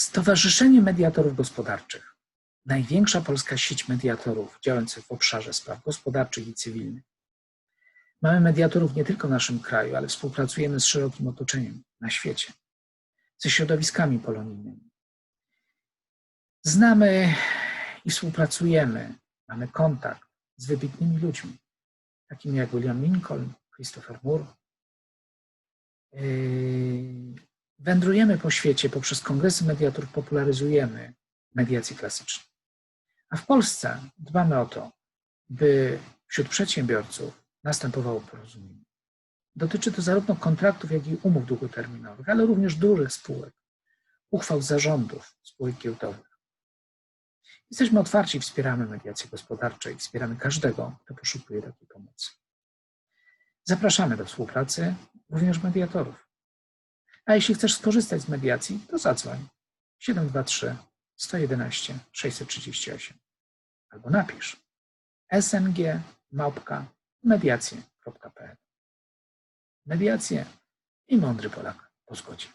Stowarzyszenie Mediatorów Gospodarczych, największa polska sieć mediatorów działających w obszarze spraw gospodarczych i cywilnych. Mamy mediatorów nie tylko w naszym kraju, ale współpracujemy z szerokim otoczeniem na świecie, ze środowiskami polonijnymi. Znamy i współpracujemy, mamy kontakt z wybitnymi ludźmi, takimi jak William Lincoln, Christopher Moore. Wędrujemy po świecie, poprzez kongresy mediatorów popularyzujemy mediację klasyczną. A w Polsce dbamy o to, by wśród przedsiębiorców następowało porozumienie. Dotyczy to zarówno kontraktów, jak i umów długoterminowych, ale również dużych spółek, uchwał zarządów spółek giełdowych. Jesteśmy otwarci, wspieramy mediację gospodarczą i wspieramy każdego, kto poszukuje takiej pomocy. Zapraszamy do współpracy również mediatorów. A jeśli chcesz skorzystać z mediacji, to zadzwoń. 723 111 638 albo napisz sng mediacje.pl Mediacje i mądry Polak po zgodzie.